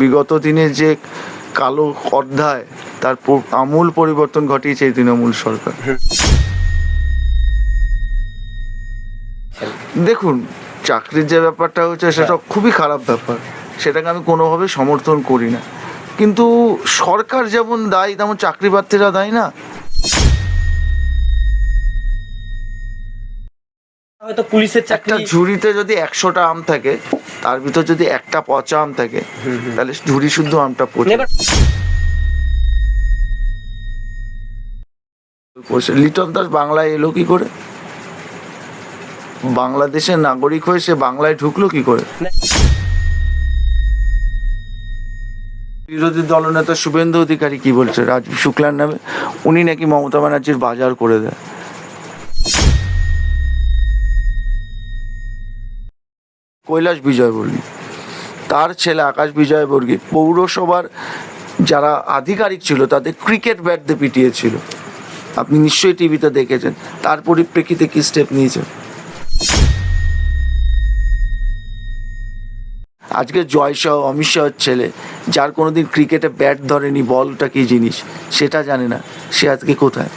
বিগত দিনে যে কালো অধ্যায় তার আমূল পরিবর্তন ঘটিয়েছে এই তৃণমূল সরকার। দেখুন চাকরির যে ব্যাপারটা হচ্ছে সেটা খুবই খারাপ ব্যাপার। সেটাকে আমি কোনোভাবে সমর্থন করি না। কিন্তু সরকার যেমন দায়ী তেমন চাকরি প্রার্থীরা দায়ী না। হয়তো পুলিশের একটা ঝুড়িতে যদি একশোটা আম থাকে তার ভিতর যদি একটা পচা আম থাকে তাহলে ঝুড়ি শুদ্ধ আমটা পচে লিটন দাস বাংলায় এলো কি করে? বাংলাদেশের নাগরিক হয়ে সে বাংলায় ঢুকলো কি করে? বিরোধী দলনেতা শুভেন্দু অধিকারী কি বলছে? রাজ শুক্লার নামে। উনি নাকি মমতা ব্যানার্জির বাজার করে দেয়। কৈলাস বিজয়বর্গী, তার ছেলে আকাশ বিজয়বর্গী, পৌরসভার যারা আধিকারিক ছিল, তাদের ক্রিকেট ব্যাট দিয়ে পিটিয়েছিল আপনি নিশ্চয়ই টিভিতে দেখেছেন, তার পরিপ্রেক্ষিতে কি স্টেপ নিয়েছেন? আজকে জয় শাহ অমিত শাহর ছেলে, যার কোনোদিন ক্রিকেটে ব্যাট ধরেনি, বলটা কি জিনিস, সেটা জানে না, সে আজকে কোথায়?